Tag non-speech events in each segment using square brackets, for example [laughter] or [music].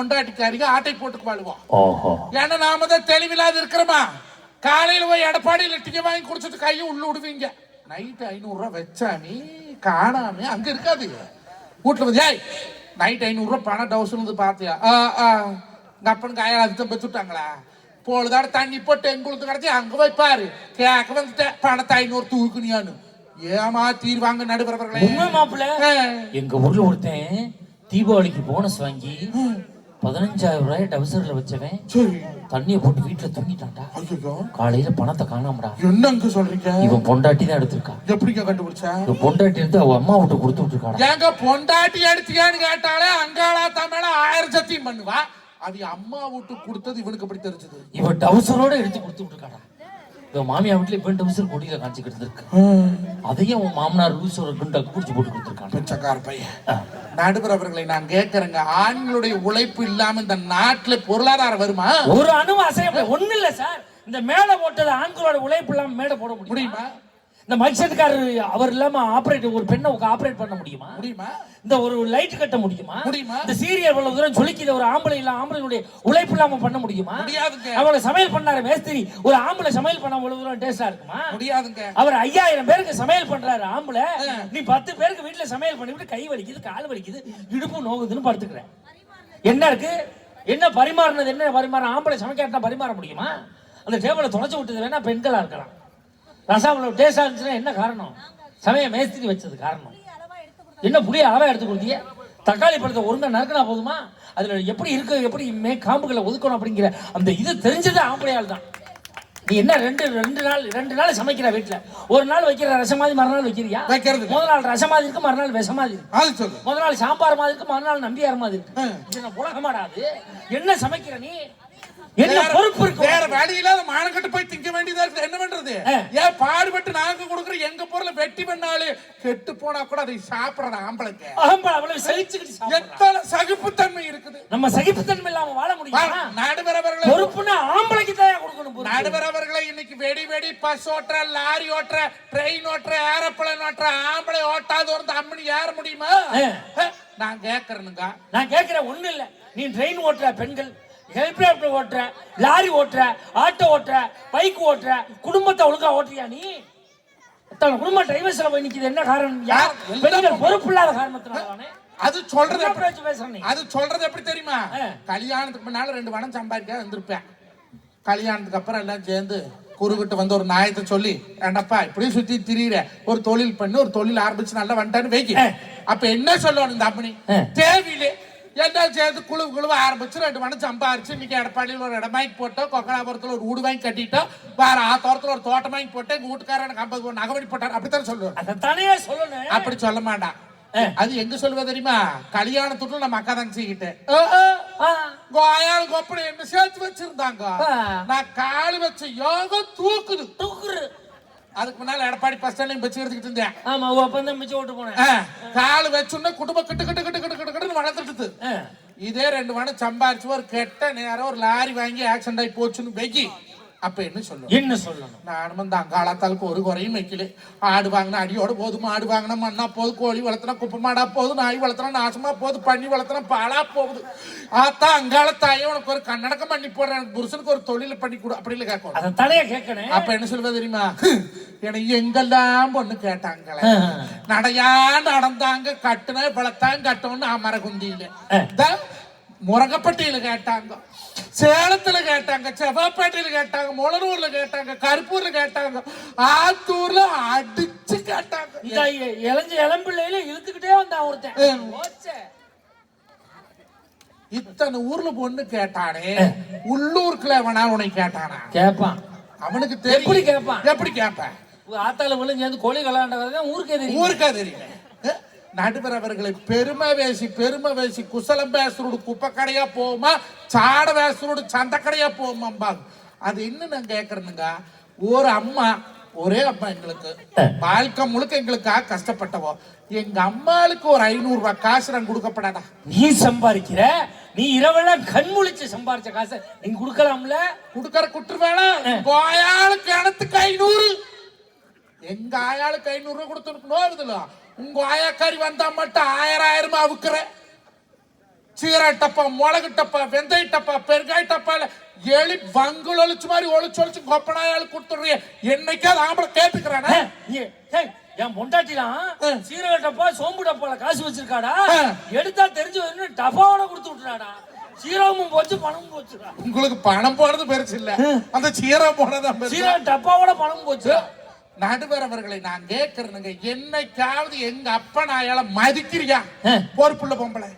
கொண்டாட்டிக்காரிங்க ஆட்டை போட்டு வாழ்வோம். ஏன்னா நாம தான் தெளிவில்லாத இருக்கிறோமா? காலையில போய் எடப்பாடியில டிக்கெட் வாங்கி குடிச்சிட்டு கையை உள்ள விடுவீங்க. நைட்டு ஐநூறுரூவா வச்சாமி காணாம அங்க இருக்காது. வீட்டுல வந்து ஏய் நைட் ஐநூறுரூவா பணம் டவுசன் வந்து பார்த்தியா ஆ ஆ. உங்க அப்பனுக்கு ஆயா அதுதான் பெற்றுட்டாங்களா பொழுதாட தண்ணி போட்டு எங்களுக்கு கிடச்சி அங்க போய் பாரு. கேட்க வந்துட்டேன் பணத்தை ஐநூறு தூக்குனியான்னு. ஏமா தீர்வாங்க நடுவரவர்களே. உண்மை மாப்பிள்ள. எங்க ஊர்ல ஒருத்தன் தீபாவளிக்கு போனஸ் வாங்கி பதினஞ்சாயிரம் ரூபாய் டவுசர்ல வச்சவன் சரி. தண்ணிய போட்டு வீட்டுல தூங்கிட்டான்டா. ஐயோ காலையில பணத்தை காணாமடா. என்னங்க சொல்றீங்க? இவன் பொண்டாட்டி தான் எடுத்திருக்கான் எப்படிங்க கண்டுபிடிச்சா? இவன் பொண்டாட்டி எடுத்து அவ அம்மா விட்டு கொடுத்து விட்டுருக்காடா. ஏங்க பொண்டாட்டி எடுத்தியான்னு கேட்டாலே அங்காளா தமிழ ஆயிரம் சத்தியம் பண்ணுவா. அது அம்மா வீட்டு கொடுத்தது இவனுக்கு எப்படி தெரிஞ்சது? இவன் டவுசரோட எடுத்து கொடுத்து விட்டுருக்காடா. இவன் மாமியா வீட்டுல இவன் டவுசர் கொடியில காஞ்சிக்கிட்டு இருக்கு அதையும் அவன் மாமனார் லூஸ் ஒரு குண்டாக்கு பிடிச்சி போட்டு கொடுத்துருக்கான் பிச்சைக்கார பையன். நடுவர் அவர்களை நான் கேட்கறேங்க. ஆண்களுடைய உழைப்பு இல்லாம இந்த நாட்டுல பொருளாதாரம் வருமா? ஒரு முடியாது. ஒண்ணும் இல்ல சார். இந்த மேடை போட்டது ஆண்களோட உழைப்பு இல்லாம மேடை போட முடியுமா? இந்த மனுஷத்துக்காரர் அவர் இல்லாம ஆபரேட் ஒரு பெண்ணை ஆபரேட் பண்ண முடியுமா? முடியுமா? இந்த ஒரு லைட் கட்ட முடியுமா? முடியுமா? இந்த சீரியல் இவ்வளவு தூரம் சொல்லிக்கிற ஒரு ஆம்பளை இல்ல ஆம்பளையுடைய உழைப்பு இல்லாம பண்ண முடியுமா? முடியாதுங்க. அவளை சமையல் பண்ணாரு மேஸ்திரி ஒரு ஆம்பளை சமையல் பண்ண இவ்வளவு தூரம் டேஸ்டா இருக்குமா? முடியாதுங்க. அவர் ஐயாயிரம் பேருக்கு சமையல் பண்றாரு ஆம்பளை. நீ பத்து பேருக்கு வீட்டுல சமையல் பண்ணிவிட்டு கை வலிக்குது கால் வலிக்குது இடுப்பு நோகுதுன்னு படுத்துக்கிறேன். என்ன இருக்கு? என்ன பரிமாறினது என்ன பரிமாற ஆம்பளை சமைக்காட்டா பரிமாற முடியுமா? அந்த டேபிளை தொலைச்சு விட்டது வேணா பெண்களா இருக்கலாம். ரசம் அவ்வளவு டேஸ்டா இருந்துச்சுன்னா என்ன காரணம்? சமய மேஸ்திரி வச்சது காரணம். என்ன புளிய அளவா எடுத்து கொடுத்தீங்க தக்காளி பழத்தை ஒருங்கா நறுக்கினா போதுமா? அதுல எப்படி இருக்கு எப்படி மே காம்புகளை ஒதுக்கணும் அப்படிங்கிற அந்த இது தெரிஞ்சது ஆம்பளையால் தான். நீ என்ன ரெண்டு ரெண்டு நாள் ரெண்டு நாள் சமைக்கிற வீட்டுல ஒரு நாள் வைக்கிற ரசம் மாதிரி மறுநாள் வைக்கிறியா? வைக்கிறது. முதல் நாள் ரசம் மாதிரி இருக்கு மறுநாள் விஷம் மாதிரி இருக்கு. முதல் நாள் சாம்பார் மாதிரி இருக்கு மறுநாள் நம்பியார் மாதிரி இருக்கு. உலகமாடாது என்ன சமைக்கிற நீ? என்ன பொறுப்பு இருக்கு வேற? வழி இல்லாத மானக்கட்டு போய் திங்க வேண்டியதா இருக்கு. என்ன பண்றது. ஏன் பாடுபட்டு நாங்க கொடுக்குற எங்க பொருளை வெட்டி பண்ணாலே கெட்டு போனா கூட அதை சாப்பிடுற ஆம்பளைங்க. அகம்பா அவ்வளவு செழிச்சுக்கிட்டு சாப்பிடுறா. எத்தனை சகிப்புத்தன்மை இருக்குது? நம்ம சகிப்புத்தன்மை இல்லாம வாழ முடியுமா? நடுவரவர்களை பொறுப்புன்னா ஆம்பளைக்கு தான் கொடுக்கணும். நடுவரவர்களை இன்னைக்கு வெடி வெடி பஸ் ஓட்டுற லாரி ஓட்டுற ட்ரெயின் ஓட்டுற ஏரோப்ளேன் ஓட்டுற ஆம்பளை ஓட்டாத ஒரு அம்மனி ஏற முடியுமா? நான் கேக்குறேனுங்க. நான் கேட்கிறேன் ஒண்ணு இல்ல. நீ ட்ரெயின் ஓட்டுற பெண்கள் ஹெலிகாப்டர் ஓட்டுற லாரி ஓட்டுற ஆட்டோ ஓட்டுற பைக் ஓட்டுற குடும்பத்தை ஒழுங்கா ஓட்டுறியா நீ? தன் குடும்ப டைவர்ஸ்ல போய் நிக்குது. என்ன காரணம்? யார்? பெண்கள் பொறுப்பு இல்லாத காரணத்தினாலே அது சொல்றது என்ன எப்படி- பேச்சு பேசுற நீ? அது சொல்றது எப்படி தெரியுமா. கல்யாணத்துக்கு முன்னால ரெண்டு வனம் சம்பாதிக்க வந்திருப்பேன். கல்யாணத்துக்கு அப்புறம் எல்லாம் சேர்ந்து குறுக்கிட்டு வந்து ஒரு நாயத்தை சொல்லி ஏண்டப்பா இப்படியே சுத்தி திரியிற? ஒரு தொழில் பண்ணி ஒரு தொழில் ஆரம்பிச்சு நல்லா வந்துட்டான்னு வைக்கி. அப்ப என்ன சொல்லணும் இந்த அப்பனி ஆ. தேவையில்லை. என்ன சேர்ந்து குழு குழுவ ஆரம்பிச்சு ரெண்டு மணி சம்பாரிச்சு இன்னைக்கு எடப்பாடியில் ஒரு இடம் வாங்கி போட்டோம் கொக்கலாபுரத்துல ஒரு வீடு வாங்கி கட்டிட்டோம் வேற ஆத்தோரத்துல ஒரு தோட்டம் வாங்கி போட்டு எங்க வீட்டுக்காரர் எனக்கு ஐம்பது நகவடி போட்டார் அப்படித்தான் சொல்லுவேன் அதை தானே சொல்லணும் அப்படி சொல்ல மாட்டான். அது எங்க சொல்லுவா தெரியுமா கல்யாணத்துக்கு நம்ம அக்கா தங்கச்சிக்கிட்ட ஆ, கோயால் கொப்படி என்ன சேர்த்து வச்சிருந்தாங்க. நான் கால் வச்ச யோகம் தூக்குது தூக்குறு அதுக்கு முன்னால எடப்பாடி பஸ் ஸ்டாண்ட்லயும் வச்சு எடுத்துக்கிட்டு இருந்தேன் ஆமா உன் அப்பந்தான் மிச்சம் ஓட்டு போனேன் கால் வச்சுன்னா குடும்பம் கிட்டு கிட்டு கிட்டு கிட்டு வளர்த்துட்டுது ஆ. இதே ரெண்டு மணி சம்பாரிச்சு ஒரு கெட்ட நேரம் ஒரு லாரி வாங்கி ஆக்சிடென்ட் ஆகி போச்சுன்னு வெகி அப்ப என்ன சொல்லுவேன் என்ன சொல்லணும்? நானும் இந்த அங்காளத்தாளுக்கு ஒரு குறையும் வைக்கல. ஆடு வாங்கினா அடியோட போது மாடு வாங்கினா மண்ணா போகுது கோழி வளர்த்துனா குப்பை மாடா போகுது நாய் வளர்த்துனா நாசமா போகுது பண்ணி வளர்த்துனா பாலா போகுது. ஆத்தா அங்காள தாயே உனக்கு ஒரு கன்னடக்கம் பண்ணி போடுறேன். எனக்கு புருஷனுக்கு ஒரு தொழில் பண்ணி கொடு. அப்படின்னு கேட்கணும். அதை தலைய கேட்கணும். அப்ப என்ன சொல்லுவா தெரியுமா? எனக்கு எங்கெல்லாம் பொண்ணு கேட்டாங்களே. நடையா நடந்தாங்க கட்டுன பழத்தான் கட்டணும்னு அமர குந்தியில ஆ. இந்த முருகப்பட்டியில கேட்டாங்க. சேலத்துல கேட்டாங்க செவ்வாப்பேட்டையில கேட்டாங்க முளனூர்ல கேட்டாங்க கருப்பூர்ல கேட்டாங்க ஆத்தூர்ல அடிச்சு கேட்டாங்க. இந்த இளஞ்ச இளம்பிள்ளையில இழுத்துக்கிட்டே வந்தான் ஒருத்தன். இத்தனை ஊர்ல பொண்ணு கேட்டானே உள்ளூர்க்குள்ள வேணா உன்னை கேட்டானா? கேட்பான் அவனுக்கு தெரியும். எப்படி கேட்பான்? எப்படி கேட்பேன் ஆத்தால விழுந்து கோழி கலாண்டதான் ஊருக்கே தெரியும். ஊருக்கா தெரியுமே. நடுவர் அவர்களை பெருமை பேசி பெருமை பேசி குசலம் பேசுறோடு குப்பை கடையா போகுமா சாட பேசுறோடு சந்தை கடையா போகுமாம்பாங்க அது என்ன நான் கேக்குறேனுங்க? ஒரு அம்மா ஒரே அம்மா எங்களுக்கு. வாழ்க்கை முழுக்க எங்களுக்காக கஷ்டப்பட்டவோ. எங்க அம்மாளுக்கு ஒரு ஐநூறு ரூபாய் காசு நான் கொடுக்கப்படாதா? நீ சம்பாதிக்கிற நீ இரவெல்லாம் கண் முழிச்சு சம்பாரிச்ச காசை நீங்க கொடுக்கலாம்ல? கொடுக்கற குற்று வேணாம். உங்க ஆயாளுக்கு கிணத்துக்கு ஐநூறு. எங்க ஆயாளுக்கு ஐநூறு ரூபாய் கொடுத்துருக்கணும் உங்க ஆயாக்காரி வந்தா மட்டும் ஆயிரம் ஆயிரமா அவுக்குற. சீரக டப்பா மிளகு டப்பா வெந்தய டப்பா பெருங்காய டப்பால எலி வங்குள் ஒழிச்சு மாதிரி ஒழிச்சு ஒழிச்சு கொப்பனாயால் கொடுத்துடுறிய. என்னைக்காவது ஆம்பளை கேட்டுக்கிறானே? என் பொண்டாட்டிலாம். சீரக டப்பா சோம்பு டப்பால காசு வச்சிருக்காடா. எடுத்தா தெரிஞ்சு வரணும் டப்பாவோட கொடுத்து விட்டுறாடா. சீரகமும் போச்சு பணமும் போச்சுடா. உங்களுக்கு பணம் போனது பெருசு இல்ல. அந்த சீரகம் போனதான் சீரக டப்பாவோட பணமும் போச்சு நடுவர் அவர்களை நான் கேட்கறேனுங்க என்னைக்காவது எங்க அப்பா நாயால மதிக்கிறியா. பொறுப்புள்ள பொம்பளை.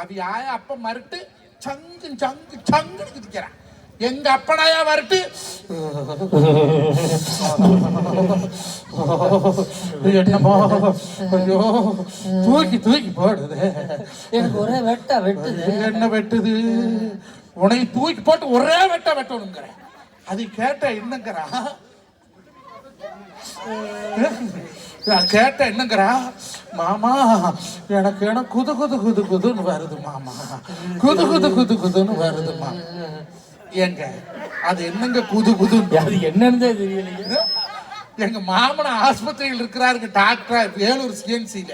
அது ஆய அப்ப மறுட்டு சங்கு சங்கு சங்குன்னு குதிக்கிறான். எங்க அப்பனாயா வரட்டு என்னமோ? ஐயோ தூக்கி தூக்கி போடுது. எனக்கு ஒரே வெட்ட வெட்டுது. என்ன வெட்டுது? உன்னை தூக்கி போட்டு ஒரே வெட்ட வெட்டணுங்கிற அது கேட்ட என்னங்கிறா? நான் கேட்ட என்னங்கிறா? மாமா எனக்கு என குது குது குது குதுன்னு வருது மாமா. குது குது குது குதுன்னு வருது மாமா ஏங்க அது என்னங்க குது குதுன்னு? அது என்னன்னு தெரியலையே. எங்க மாமன ஆஸ்பத்திரியில் இருக்கிறாருங்க டாக்டர் வேலூர் சிஎன்சியில.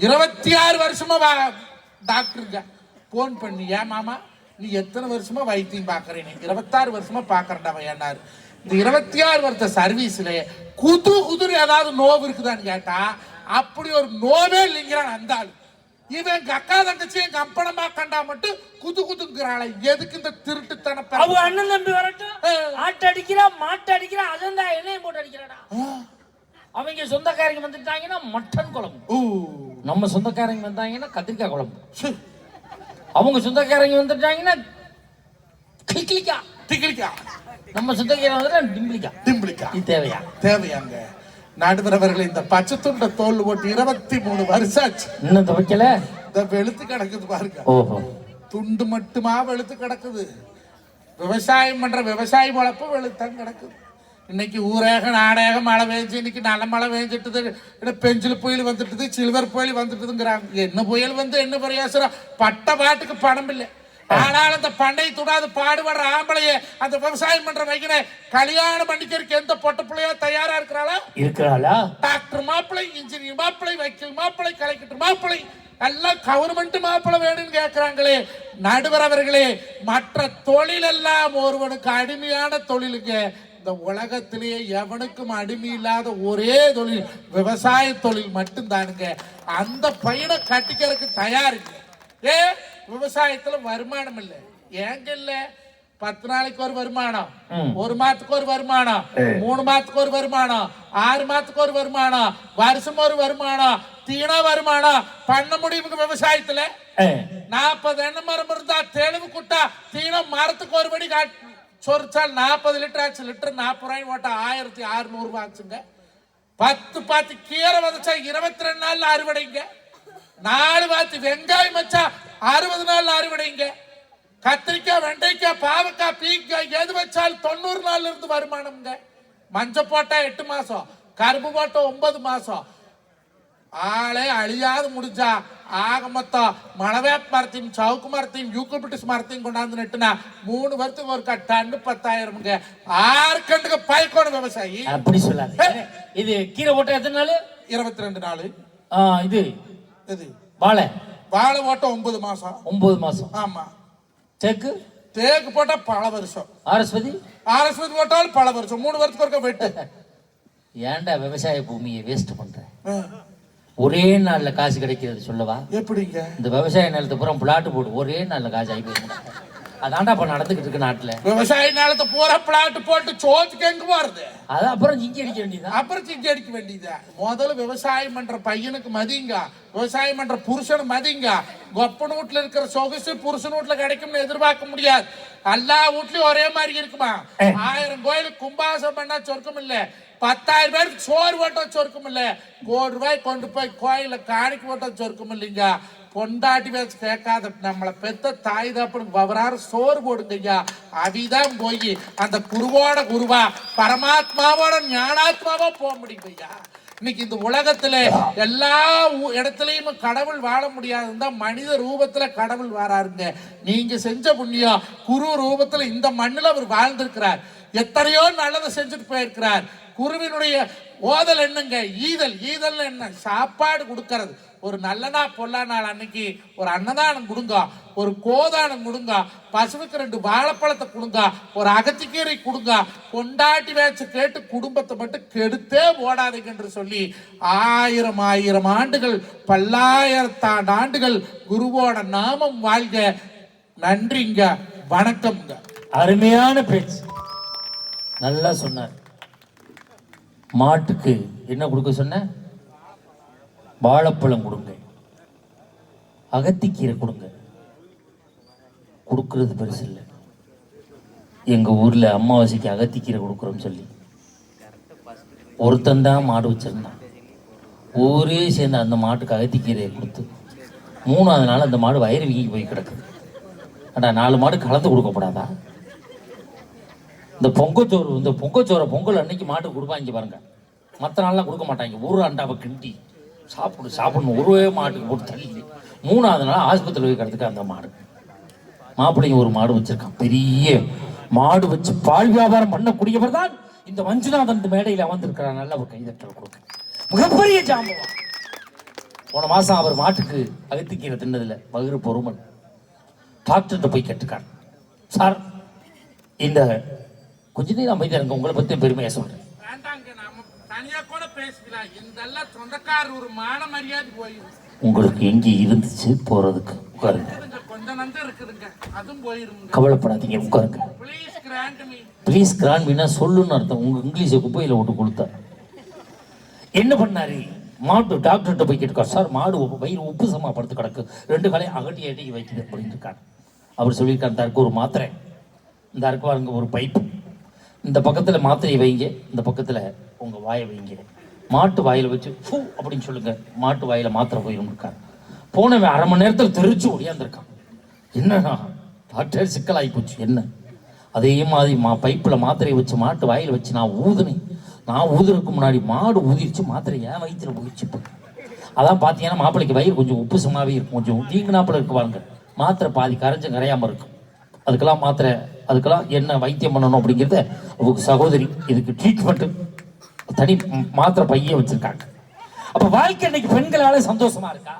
இருபத்தி ஆறு வருஷமா டாக்டருங்க போன் பண்ணி ஏன் மாமா நீ எத்தனை வருஷமா வைத்தியம் பாக்குறேன் இருபத்தாறு வருஷமா பாக்குறேன்டா ஏன்னாரு இந்த இருபத்தி ஆறு வருஷ சர்வீஸ்ல குது குதுரு ஏதாவது நோவு இருக்குதான்னு கேட்டா அப்படி ஒரு நோவே இல்லைங்கிறான் அந்த ஆளு. இவன் எங்க அக்கா தங்கச்சி எங்க அப்பனமா கண்டா மட்டும் குது குதுங்கிறாளே. எதுக்கு இந்த திருட்டுத்தன அவங்க அண்ணன் தம்பி வரட்டும். ஆட்டு அடிக்கிறா மாட்டு அடிக்கிறா அதான் எண்ணெயும் போட்டு அடிக்கிறாடா. அவங்க சொந்தக்காரங்க வந்துட்டாங்கன்னா மட்டன் குழம்பு. நம்ம சொந்தக்காரங்க வந்தாங்கன்னா கத்திரிக்காய் குழம்பு. அவங்க சொந்தக்காரங்க வந்துட்டாங்கன்னா கிளிக்கா திகிலிக்கா நம்ம சொந்தக்காரங்க வந்துட்டா டிம்பிளிக்கா. டிம்பிளிக்கா. இது தேவையா? தேவையாங்க. நடுவர் அவர்கள் இந்த பச்சை துண்ட தோல் போட்டு இருபத்தி மூணு வருஷம் ஆச்சு இன்னும் துவைக்கல? இந்த வெளுத்து கிடக்குது பாருங்க. ஓஹோ. துண்டு மட்டுமா வெளுத்து கிடக்குது. விவசாயம் பண்ற விவசாயி பொழப்பு வெளுத்தான் கிடக்குது. இன்னைக்கு ஊரேக நாடேக மழை பெஞ்சு இன்னைக்கு நல்ல மழை பெஞ்சிட்டுது. இன்னும் பெஞ்சில் புயல் வந்துட்டுது சில்வர் புயல் வந்துட்டுதுங்கிறாங்க. என்ன புயல் வந்து என்ன பிரயாசம் பட்ட பாட்டுக்கு பணம் இல்லை. ஆனால் அந்த பண்ணை துடாது பாடுபடுற ஆம்பளைய அந்த விவசாயம் பண்ற வைக்கிற கல்யாணம் பண்ணிக்கிறதுக்கு எந்த பொட்ட பிள்ளையோ தயாரா இருக்கிறாளா? இருக்கிறாளா? டாக்டர் மாப்பிளை இன்ஜினியர் மாப்பிளை வக்கீல் மாப்பிளை கலெக்டர் மாப்பிளை எல்லாம் கவர்மெண்ட் மாப்பிளை வேணும்னு கேட்கிறாங்களே நடுவர் அவர்களே மற்ற தொழில் எல்லாம் ஒருவனுக்கு அடிமையான தொழிலுங்க. இந்த உலகத்திலேயே எவனுக்கும் அடிமை இல்லாத ஒரே தொழில் விவசாய தொழில் மட்டும்தானுங்க. அந்த பையனை கட்டிக்கிறதுக்கு தயாருங்க ஏ? விவசாயத்துல வருமானம் இல்லை. ஏங்க இல்ல? பத்து நாளைக்கு ஒரு வருமானம். ஒரு மாதத்துக்கு ஒரு வருமானம். மூணு மாதத்துக்கு ஒரு வருமானம். ஆறு மாதத்துக்கு ஒரு வருமானம். வருஷம் ஒரு வருமானம். தீன வருமானம். பண்ண முடியுங்க விவசாயத்துல? நாற்பது எண்ணெய் மரம் இருந்தா தெளிவு குட்டா தீனம் மரத்துக்கு ஒரு படி காட் சொரிச்சால் நாற்பது லிட்டர் ஆச்சு. லிட்டர் நாற்பது ரூபாய் ஓட்டா ஆயிரத்தி அறுநூறு ரூபாய் ஆச்சுங்க. பத்து பாத்து கீரை விதைச்சா இருபத்தி ரெண்டு நாள்ல அறுவடைங்க. நாலு பாத்து வெங்காயம் வச்சா அறுபது நாள்ல அறுவடைங்க. கத்திரிக்காய் வெண்டைக்காய் பாவக்காய் பீக்காய் எது வச்சாலும் தொண்ணூறு நாள்ல இருந்து வருமானம்ங்க. மஞ்சள் போட்டா எட்டு மாசம் கரும்பு போட்டா ஒன்பது மாசம். ஆளே அழியாது முடிஞ்சா. ஆக மொத்தம் மலவேப் மரத்தையும் சவுக்கு மரத்தையும் யூக்கபிட்டிஸ் மரத்தையும் கொண்டாந்து நட்டுனா மூணு வருஷத்துக்கு ஒரு டன்னு பத்தாயிரம்ங்க. ஆறு கண்டுக்கு பயக்கோணும் விவசாயி. அப்படி சொல்லாத இது கீரை போட்ட எத்தனை நாள்? இருபத்தி ரெண்டு நாள். இது இது வாழை. வாழை ஓட்டம் ஒன்பது மாசம். ஒன்பது மாசம். ஆமா. தேக்கு? தேக்கு போட்டா பல வருஷம். ஆரஸ்வதி ஆர்எஸ்பதி போட்டாலும் பல வருஷம். மூணு வருஷத்துக்கு ஒருக்க வெட்டு. [laughs] ஏன்டா விவசாய பூமியை வேஸ்ட் பண்ற? ஒரே நாள்ல காசு கிடைக்கிறது சொல்லவா? எப்படிங்க? இந்த விவசாய நிலத்தை பூரா பிளாட் போடு. ஒரே நாள்ல காசு ஆகி போயிடும். அதான்டா இப்ப நடந்துகிட்டு இருக்கு நாட்டுல. விவசாய நிலத்தை பூரா பிளாட் போட்டு சோத்துக்கு எங்க போறது? அது அப்புறம் ஜிங்கி அடிக்க வேண்டியதுதான். அப்புறம் சிங்கி அடிக்க வேண்டியது? முதல்ல விவசாயம் பண்ற பையனுக்கு மதிங்க விவசாயம் பண்ற புருஷன் மதிங்க கொப்பன் வீட்டுல இருக்கிற சொகுசு புருஷன் வீட்டுல கிடைக்கும்னு எதிர்பார்க்க முடியாது. எல்லா வீட்லயும் ஒரே மாதிரி இருக்குமா? ஆயிரம் கோயிலுக்கு கும்பாசம் பண்ணா சொர்க்கம் இல்ல. பத்தாயிரம் பேருக்கு சோறு போட்டா சொர்க்கம் இல்ல. கோடி ரூபாய் கொண்டு போய் கோயில காணிக்கு போட்டா சொர்க்கம் இல்லைங்க? பொண்டாட்டி பேச்சு கேட்காத நம்மளை பெத்த தாய் தப்பனுக்கு வவராறு சோறு போடுங்கய்யா. அவிதான் போய் அந்த குருவோட குருவா பரமாத்மாவோட ஞானாத்மாவா போக முடியும் ஐயா இன்னைக்கு இந்த உலகத்துல எல்லா இடத்துலயும் கடவுள் வாழ முடியாதுன்னு மனித ரூபத்துல கடவுள் வராருங்க. நீங்க செஞ்ச புண்ணியம் குரு ரூபத்துல இந்த மண்ணுல அவர் வாழ்ந்திருக்கிறார். எத்தனையோ நல்லதை செஞ்சுட்டு போயிருக்கிறார். குருவினுடைய ஓதல் என்னங்க? ஈதல். ஈதல் என்ன? சாப்பாடு கொடுக்கறது. ஒரு நல்ல நாள் பொல்லா நாள் அன்னைக்கு ஒரு அன்னதானம் கொடுங்க ஒரு கோதானம் கொடுங்க பசுவுக்கு ரெண்டு வாழைப்பழத்தை கொடுங்க ஒரு அகத்திக்கீரை கொடுங்க கொண்டாட்டி வேச்சு கேட்டு குடும்பத்தை மட்டும் கெடுத்தே ஓடாதீங்க என்று சொல்லி ஆயிரம் ஆயிரம் ஆண்டுகள் பல்லாயிரத்தாண்டு ஆண்டுகள் குருவோட நாமம் வாழ்க. நன்றிங்க வணக்கம்ங்க. அருமையான பேச்சு. நல்லா சொன்னார். மாட்டுக்கு என்ன கொடுக்க சொன்ன? வாழைப்பழம் கொடுங்க. அகத்திக்கீரை கொடுங்க. கொடுக்கறது பெருசு இல்லை. எங்கள் ஊரில் அமாவாசைக்கு அகத்திக்கீரை கொடுக்குறோம்னு சொல்லி. ஒருத்தன் தான் மாடு வச்சிருந்தான். ஊரே சேர்ந்து அந்த மாட்டுக்கு அகத்திக்கீரையை கொடுத்து மூணாவது நாள் அந்த மாடு வயிறு வீங்கி போய் கிடக்குது. அடா நாலு மாடு கலந்து கொடுக்கப்படாதா? இந்த பொங்கச்சோறு இந்த பொங்கச்சோரை பொங்கல் அன்னைக்கு மாட்டுக்கு கொடுப்பாங்க பாருங்க. மற்ற நாள்லாம் கொடுக்க மாட்டாங்க. ஒரு அண்டாவை கிண்டி. சாப்பிடு சாப்பிடணும் ஒருவே மாட்டுக்கு போட்டு தள்ளி மூணாவது நாள் ஆஸ்பத்திரி போய் அந்த மாடு. மாப்பிள்ளைங்க ஒரு மாடு வச்சிருக்கான். பெரிய மாடு வச்சு பால் வியாபாரம் பண்ணக்கூடியவர் தான் இந்த மஞ்சுநாதன் இந்த மேடையில் அமர்ந்திருக்கிறார். நல்ல ஒரு கைதட்டல் கொடுக்க மிகப்பெரிய ஜாம்பவம். போன மாசம் அவர் மாட்டுக்கு அகத்திக்கீரை தின்னதில்லை. வயிறு பொறுமன் டாக்டர்கிட்ட போய் கேட்டுக்கார். சார் இந்த கொஞ்ச நேரம் அமைதியாக இருங்க. உங்களை பத்தி பெருமையாக சொல்றேன். தனியா கூட பேசிக்கலாம். இதெல்லாம் சொந்தக்காரர் ஒரு மான மரியாதை போயிடும் உங்களுக்கு எங்கே இருந்துச்சு போறதுக்கு? உட்காருங்க. இருக்குதுங்க. கொஞ்ச நஞ்சம் இருக்குதுங்க. அதுவும் போயிருங்க. கவலைப்படாதீங்க. உட்காருங்க. ப்ளீஸ் கிராண்ட் மீ ப்ளீஸ் கிரான்வினா சொல்லுன்னு அர்த்தம். உங்க இங்கிலீஷை குப்பையில விட்டு கொடுத்தா என்ன பண்ணாரு? மாட்டு டாக்டர்கிட்ட போய் கேட்டுக்கா. சார் மாடு உப்பு- வயிறு உப்பு சமா படுத்து கிடக்கு. ரெண்டு காலையும் அகட்டி அடி வைக்குது அப்படின்னு இருக்காரு. அவர் சொல்லியிருக்காரு. இந்த இருக்கு ஒரு மாத்திரை. இந்த இருக்கு பாருங்க ஒரு பைப்பு. இந்த பக்கத்துல மாத்திரையை வைங்க. இந்த பக்கத்துல உங்க வாயை வைங்க மாட்டு வாயில வச்சு ஃபூ அப்படின்னு சொல்லுங்க. மாட்டு வாயில மாத்திரை போயிடும் இருக்காரு போனவன் அரை மணி நேரத்தில் தெரிச்சு ஓடியாந்துருக்கான். என்னன்னா டாக்டர் சிக்கலாகி போச்சு என்ன? அதே மாதிரி மா பைப்பில் மாத்திரையை வச்சு மாட்டு வாயில் வச்சு நான் ஊதுனேன் நான் ஊதுறதுக்கு முன்னாடி மாடு ஊதிருச்சு மாத்திரை ஏன் வயிற்றில் போயிடுச்சு இப்போ. அதான் பார்த்தீங்கன்னா மாப்பிள்ளைக்கு வயிறு கொஞ்சம் உப்பு சுமாவே இருக்கும். கொஞ்சம் தீங்குனாப்பில் இருக்கு பாருங்க. மாத்திரை பாதி கரைஞ்சும் கரையாமல் இருக்கும். அதுக்கெல்லாம் மாத்திரை அதுக்கெல்லாம் என்ன வைத்தியம் பண்ணணும் அப்படிங்கிறத அவங்க சகோதரி இதுக்கு ட்ரீட்மெண்ட்டு தனி மாத்திரை பையே வச்சிருக்காங்க. அப்ப வாழ்க்கை இன்னைக்கு பெண்களால சந்தோஷமா இருக்கா?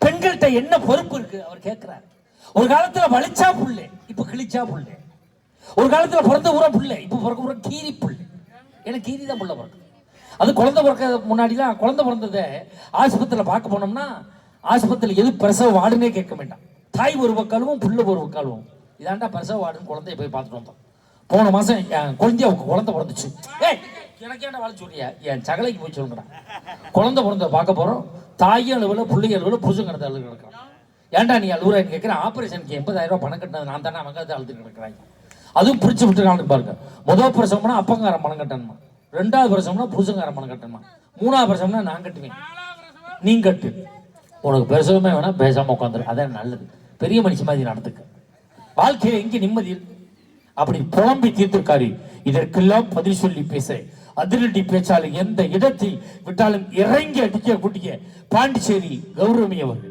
பெண்கள்கிட்ட என்ன பொறுப்பு இருக்கு? அவர் கேட்கிறார் ஒரு காலத்துல வலிச்சா புள்ளை இப்ப கிழிச்சா புள்ளை. ஒரு காலத்துல பிறந்த ஊரா புள்ளை இப்ப பிறக்க பிறக்க கீரி புள்ளை. ஏன்னா கீரி தான் புள்ள பிறக்குது அது குழந்தை பிறக்க முன்னாடிலாம் குழந்தை பிறந்ததை ஆஸ்பத்திரியில் பார்க்க போனோம்னா ஆஸ்பத்திரியில் எது பிரசவ வார்டுனே கேட்க வேண்டாம் தாய் ஒரு பக்காலும் புள்ள ஒரு பக்காலும் இதாண்டா பிரசவ வார்டுன்னு குழந்தைய போய் பார்த்துட்டு வந்தோம். போன மாசம் குழந்தைய குழந்தை பிறந்துச்சு. ஏய் எனக்கு ஏன்டா வாழ என் சகலைக்கு போய் சொல்லுங்கடா. குழந்தை பிறந்த பார்க்க போகிறோம் தாயும் அளவில் பிள்ளை அளவில் புருஷன் கிடந்த அழுது கிடக்கிறான். ஏன்டா நீ அழுகுறான்னு கேட்குறேன் ஆபரேஷனுக்கு எண்பதாயிரம் ரூபா பணம் கட்டினது நான் தானே அவங்க அழுது கிடக்கிறாங்க. அதுவும் பிரிச்சு விட்டுருக்கான்னு பாருங்க. முதல் பிரசவம்னா அப்பங்காரன் பணம் கட்டணுமா? ரெண்டாவது பிரசவம்னா புருஷங்காரன் பணம் கட்டணுமா? மூணாவது பிரசவம்னா நான் கட்டுவேன். நீ கட்டு. உனக்கு பிரசவமே வேணா பேசாமல் உட்காந்துரு. அதான் நல்லது. பெரிய மனுஷன் மாதிரி நடந்துக்க. வாழ்க்கையில எங்கே நிம்மதி இருக்கு அப்படி புலம்பி தீர்த்திருக்காரு இதற்கெல்லாம் பதில் சொல்லி பேச அதிரடி பேச்சாளர் எந்த இடத்தில் விட்டாலும் இறங்கி அடிக்க பாண்டிச்சேரி கௌரவமி அவர்கள்.